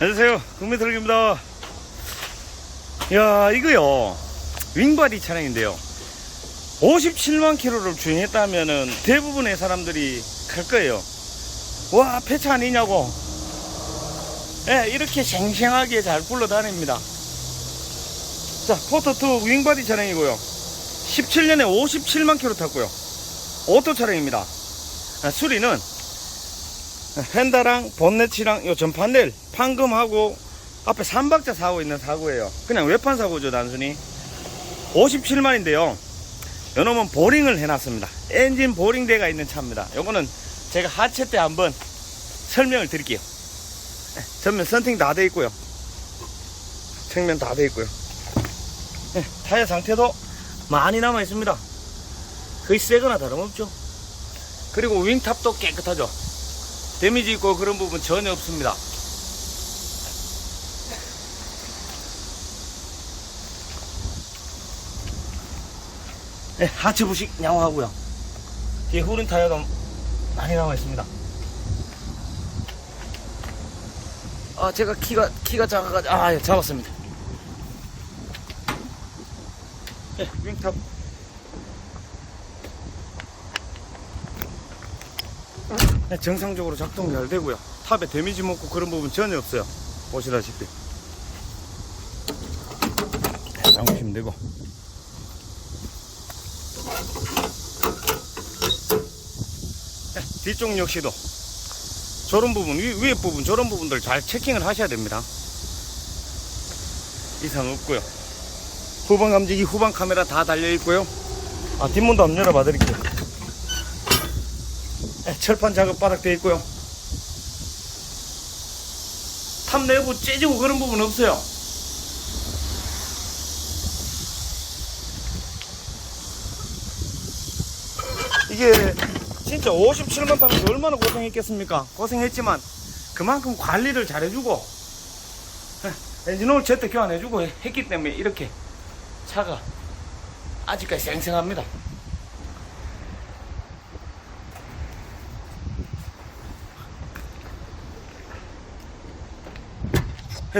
안녕하세요. 국민들입니다. 야, 이거요. 윙바디 차량인데요. 57만 킬로를 주행했다면은 대부분의 사람들이 갈 거예요. 와, 폐차 아니냐고. 예, 이렇게 생생하게 잘 굴러다닙니다. 자, 포토2 윙바디 차량이고요. 17년에 57만 킬로 탔고요. 오토 차량입니다. 아, 수리는 펜다랑 본네치랑 요 전판넬 판금하고 앞에 3박자 사고 있는 사고예요. 그냥 외판 사고죠, 단순히. 57만인데요. 요놈은 보링을 해놨습니다. 엔진 보링대가 있는 차입니다. 요거는 제가 하체 때 한번 설명을 드릴게요. 네, 전면 선팅 다 돼 있고요. 측면 다 돼 있고요. 네, 타이어 상태도 많이 남아 있습니다. 거의 새거나 다름없죠. 그리고 윙탑도 깨끗하죠. 데미지 있고 그런 부분 전혀 없습니다. 네, 하체 부식 양호하고요. 뒤에 후륜 타이어도 많이 남아 있습니다. 아, 제가 키가 키가 작아가지고 아, 예, 잡았습니다. 네, 윙탑. 정상적으로 작동 잘 되고요. 탑에 데미지 먹고 그런 부분 전혀 없어요. 보시다시피. 네, 잠그시면 되고. 네, 뒤쪽 역시도 저런 부분, 위, 위에 부분, 저런 부분들 잘 체킹을 하셔야 됩니다. 이상 없고요. 후방 감지기, 후방 카메라 다 달려 있고요. 아, 뒷문도 한번 열어봐 드릴게요. 네, 철판 작업 바닥 되어 있고요. 탑 내부 째지고 그런 부분 없어요. 이게 진짜 57만 타면서 얼마나 고생했겠습니까? 고생했지만 그만큼 관리를 잘해주고 예, 엔진오일 제때 교환해주고 했기 때문에 이렇게 차가 아직까지 쌩쌩합니다.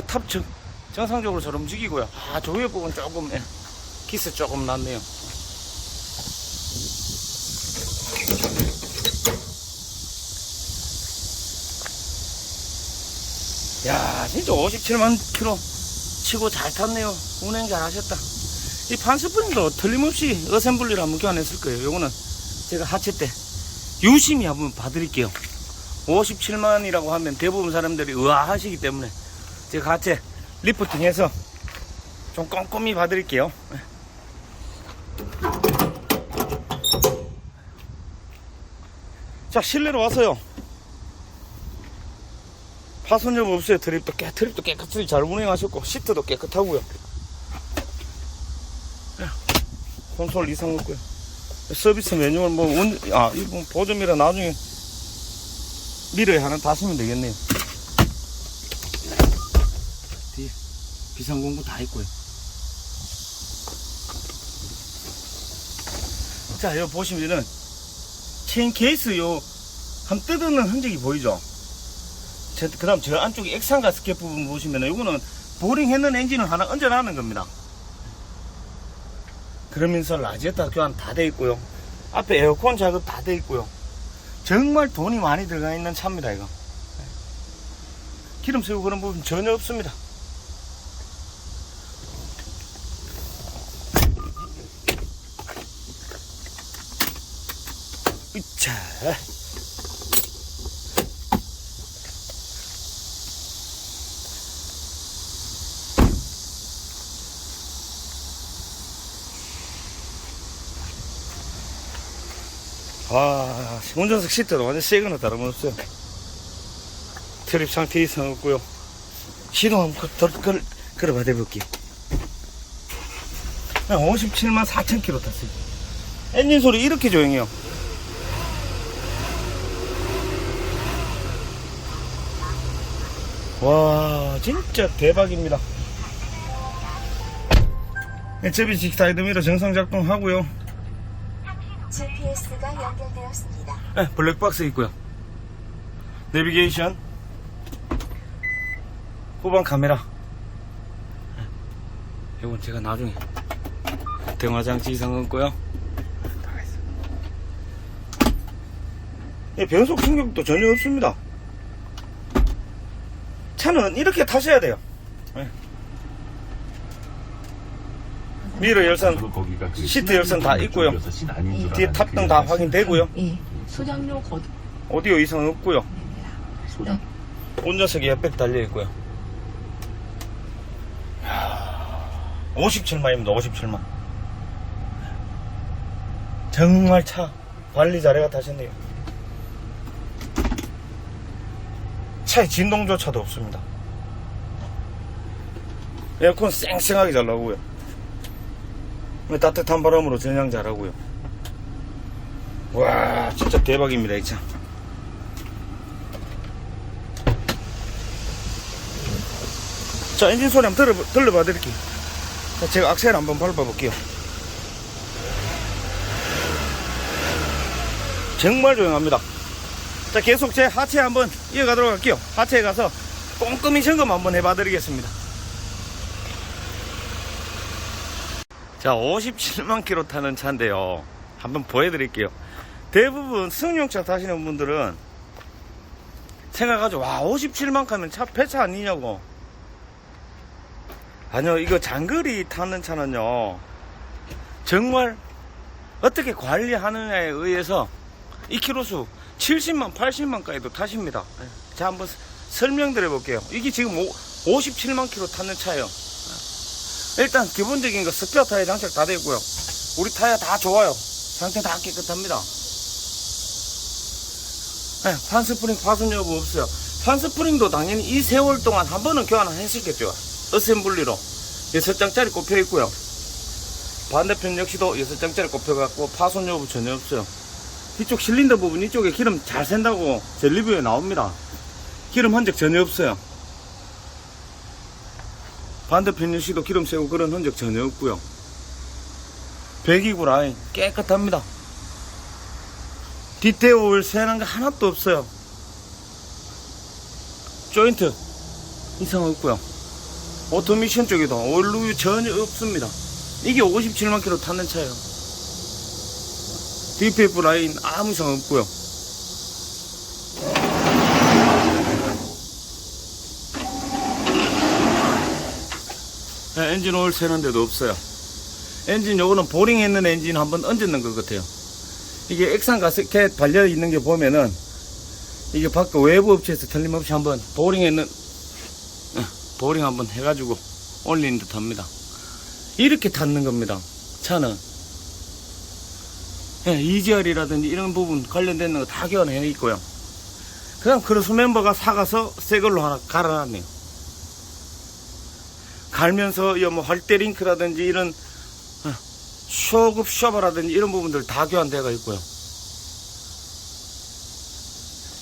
탑 정, 정상적으로 잘 움직이고요. 아, 저 위에 부분 조금 예, 기스 조금 났네요. 야, 진짜 57만 킬로 치고 잘 탔네요. 운행 잘 하셨다. 이 판스프링도 틀림없이 어셈블리를 한번 교환했을 거예요. 요거는 제가 하체 때 유심히 한번 봐드릴게요. 57만이라고 하면 대부분 사람들이 의아하시기 때문에 제가 하체 리프팅 해서 좀 꼼꼼히 봐드릴게요. 자, 실내로 와서요. 파손점 없어요. 드립도 깨, 드립도 깨끗이 잘 운행하셨고, 시트도 깨끗하고요. 예, 콘솔 이상 없고요. 서비스 메뉴를 뭐, 운, 아, 이거 보조미라 나중에 미러에 하나 다시면 되겠네요. 뒤에 비상공구 다 있고요. 자, 여기 보시면은, 체인 케이스 요, 한 뜯는 흔적이 보이죠? 그 다음 저 안쪽에 액상 가스켓 부분 보시면은 요거는 보링 했는 엔진을 하나 얹어놨는 겁니다. 그러면서 라지에타 교환 다 돼 있고요. 앞에 에어컨 작업 다 돼 있고요. 정말 돈이 많이 들어가 있는 차입니다, 이거. 기름 쓰고 그런 부분 전혀 없습니다. 으차. 아, 운전석 시트도 완전 새거나 다름없어요. 트립 상태 이상 없고요. 시동 한번 걸, 걸, 걸어봐 대볼게요. 57만 4천 킬로 탔어요. 엔진 소리 이렇게 조용해요. 와, 진짜 대박입니다. HBC 사이드미러 정상 작동 하고요. GPS가 연결되었습니다. 네, 블랙박스 있고요. 내비게이션. 후방 카메라. 이건 제가 나중에 등화장치 이상 없고요. 예, 변속 충격도 전혀 없습니다. 차는 이렇게 타셔야 돼요. 예. 미러 열선, 그 시트 열선 다 있고요. 줄 뒤에 탑등 다 확인되고요. 예. 소장료 거두 오디오 이상 없고요. 소장. 운전석에 옆백 달려 있고요. 57만입니다. 57만. 정말 차 관리 잘해가 타셨네요. 차에 진동조차도 없습니다. 에어컨 쌩쌩하게 잘 나오고요. 따뜻한 바람으로 전향 잘하고요. 와, 진짜 대박입니다, 이 차. 자, 엔진 소리 한번 들어, 들려봐 드릴게요. 자, 제가 악셀 한번 밟아볼게요. 정말 조용합니다. 자, 계속 제 하체 한번 이어가도록 할게요. 하체에 가서 꼼꼼히 점검 한번 해봐 드리겠습니다. 자, 57만 킬로 타는 차인데요. 한번 보여드릴게요. 대부분 승용차 타시는 분들은 생각하죠. 와, 57만 가면 차 폐차 아니냐고. 아니요, 이거 장거리 타는 차는요, 정말 어떻게 관리하느냐에 의해서 이 키로수 70만, 80만까지도 타십니다. 자, 한번 설명드려 볼게요. 이게 지금 57만 킬로 타는 차예요. 일단 기본적인 거 스페어 타이어 장착 다 되어 있고요. 우리 타이어 다 좋아요. 상태 다 깨끗합니다. 네, 판스프링 파손 여부 없어요. 판스프링도 당연히 이 세월 동안 한 번은 교환을 했었겠죠. 어셈블리로 6장짜리 꼽혀 있고요. 반대편 역시도 6장짜리 꼽혀갖고 파손 여부 전혀 없어요. 뒤쪽 실린더 부분 이쪽에 기름 잘 샌다고 제 리뷰에 나옵니다. 기름 흔적 전혀 없어요. 반대편 역시도 기름 새고 그런 흔적 전혀 없고요. 배기구 라인 깨끗합니다. 디테일 새는 거 하나도 없어요. 조인트 이상 없고요. 오토미션 쪽에도 오일루유 전혀 없습니다. 이게 57만 킬로 타는 차예요. DPF 라인 아무 이상 없고요. 네, 엔진 오일 새는 데도 없어요. 엔진 요거는 보링 했는 엔진 한번 얹었는 것 같아요. 이게 액상 가스켓 발려 있는 게 보면은 이게 밖에 외부 업체에서 틀림없이 한번 보링 했는 예, 보링 한번 해가지고 올린 듯 합니다. 이렇게 닿는 겁니다. 차는. 예, EGR이라든지 이런 부분 관련된 거 다 교환해 있고요. 그냥 크로스 멤버가 사가서 새 걸로 하나 갈아놨네요. 갈면서 뭐 활대 링크라든지 이런 어, 쇼급 쇼버라든지 이런 부분들 다 교환되어 있고요.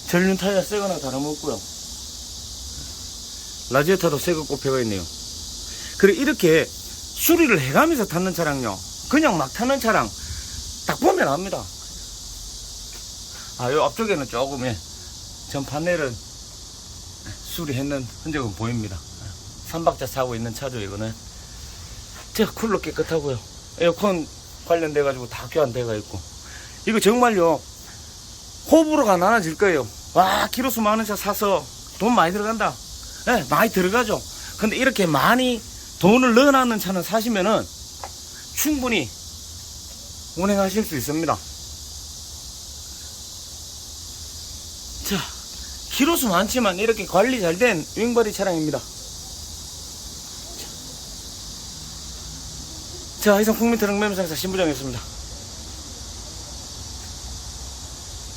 전륜 타이어 새거나 다름없고요. 라지에타도 새거 꼽혀가 있네요. 그래 이렇게 수리를 해가면서 타는 차량요. 그냥 막 타는 차량 딱 보면 압니다. 아, 요 앞쪽에는 조금 예, 전 판넬은 수리했는 흔적은 보입니다. 3박자 사고 있는 차죠 이거는. 저 쿨러 깨끗하고요. 에어컨 관련돼 가지고 다 교환돼가 있고. 이거 정말요. 호불호 가 나눠질 거예요. 와 키로수 많은 차 사서 돈 많이 들어간다. 네, 많이 들어가죠. 근데 이렇게 많이 돈을 넣어놨는 차는 사시면은 충분히 운행하실 수 있습니다. 자, 키로수 많지만 이렇게 관리 잘 된 윙바디 차량입니다. 자, 이상 국민트럭 매매상사 신부장이었습니다.